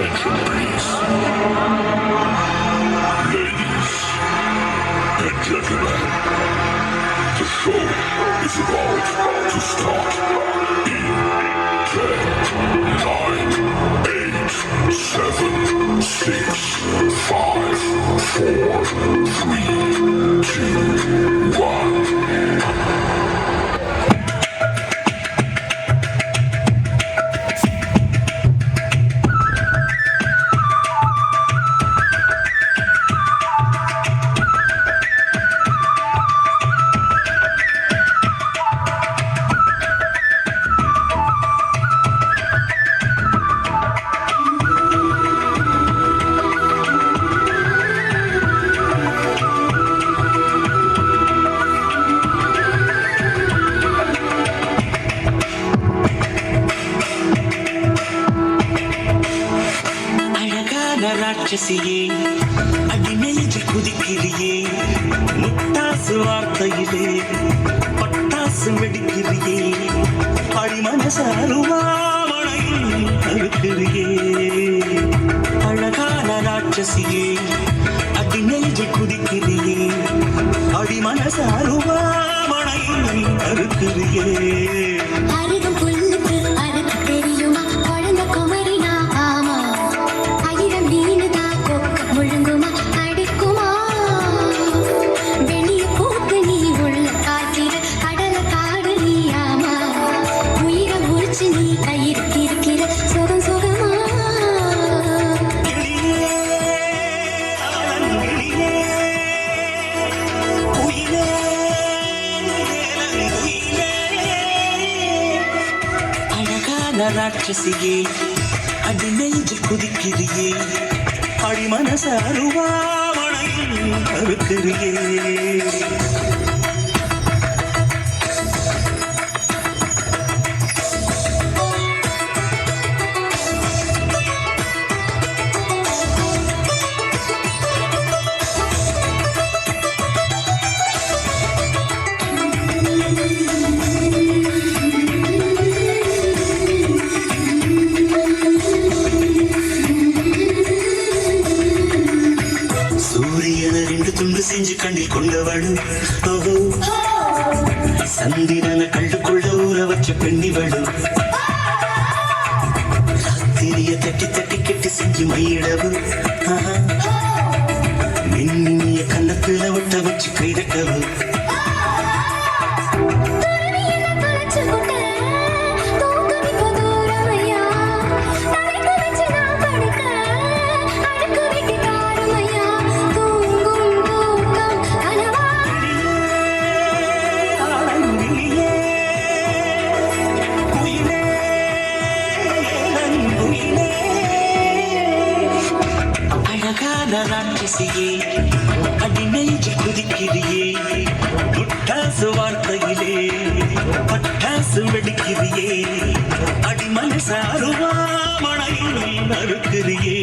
Attention, அழகான ராட்சசியே அடி குதிக்கிறியே முட்டாசு வார்த்தையிலே பட்டாசு வெடிக்கிறியே அடிமனசாருவாமனையில் அறுக்கிறியே அழகான ராட்சசியே அடி குதிக்கிறியே அடிமனசாருவாமனையில் அறுக்கிறியே உயிரை நீ கயிறு சுகம் சுகமா? ராட்சசியே அடி நெஞ்சில் குதிக்கிறியே அடி மனச அருவாமணையில் அறுக்கிறியே சூரியனை ரெண்டு துண்டு செஞ்சு கண்ணில் கொண்டவளு. ஓஹோ. சந்திரன கண்டுக்குள்ள ஊற வச்ச பெண்ணிவளு. தெரிய தட்டி தட்டி கெட்டி செஞ்சு மையிடவு. மின்னிய கண்ணத்துல ஒட்ட வச்சு கைதட்டவு பேசியே. அடி நெஞ்சு குதிக்கிறியே முட்டாசு வார்த்தையிலே பட்டாசு வெடிக்கிறியே. அடி மனசாருவா மழையில் மறுக்கிறியே